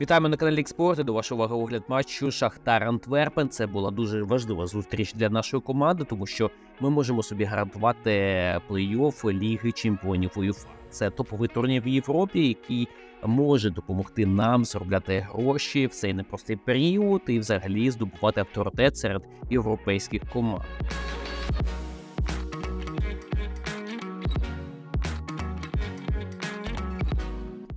Вітаємо на каналі Експорт. До вашої уваги огляд матчу Шахтар Антверпен. Це була дуже важлива зустріч для нашої команди, тому що ми можемо собі гарантувати плей-офф Ліги Чемпіонів УЄФА. Це топовий турнір в Європі, який може допомогти нам заробляти гроші в цей непростий період і взагалі здобувати авторитет серед європейських команд.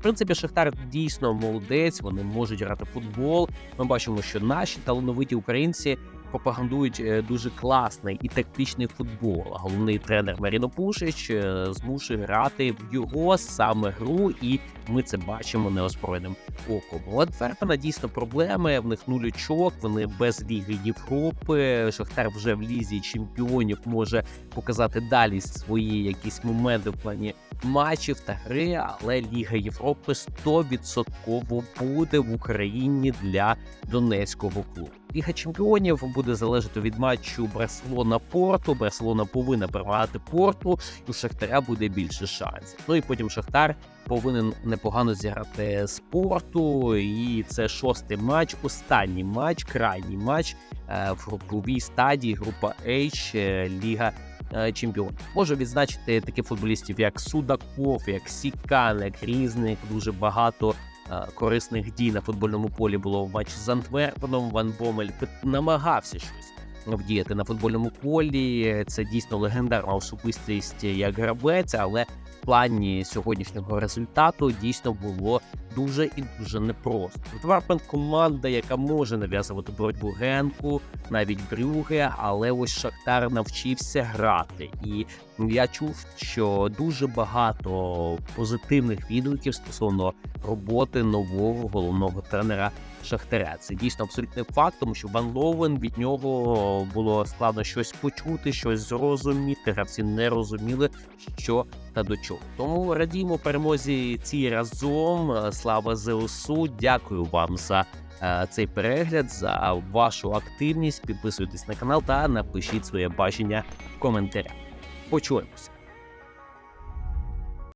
Принципі, Шахтар дійсно молодець, вони можуть грати футбол. Ми бачимо, що наші талановиті українці пропагандують е, дуже класний і тактичний футбол. Головний тренер Маріно Пушич е, змушує грати в його саме гру, і ми це бачимо неозброєним оком. У Антверпена дійсно проблеми. В них нуль очок, вони без ліги Європи. Шахтар вже в лізі чемпіонів може показати далі свої якісь моменти в плані матчів та гри, але Ліга Європи 100% буде в Україні для донецького клубу. Ліга чемпіонів буде залежати від матчу Барселона Порту. Барселона повинна перемагати Порту, і у Шахтаря буде більше шансів. Ну і потім Шахтар повинен непогано зіграти з Порту. І це шостий матч, останній матч, крайній матч е, в груповій стадії. Група H, е, Ліга е, чемпіонів. Можу відзначити таких футболістів, як Судаков, як Сікан, як Різник. Дуже багато е, корисних дій на футбольному полі було в матчі з Антверпеном. Ван Бомель намагався щось. Вдіяти на футбольному полі це дійсно легендарна особистість як гравець, але в плані сьогоднішнього результату дійсно було дуже і дуже непросто. тварпен команда, яка може нав'язувати боротьбу Генку, навіть Брюге, але ось Шахтар навчився грати. І я чув, що дуже багато позитивних відгуків стосовно роботи нового головного тренера Шахтаря. Це дійсно абсолютний факт, тому що Ван Ловен від нього було складно щось почути, щось зрозуміти. Гравці не розуміли, що та до чого. Тому радімо перемозі цій разом. Слава ЗСУ. Дякую вам за е, цей перегляд, за вашу активність. Підписуйтесь на канал та напишіть своє бачення в коментарях. Почуємося.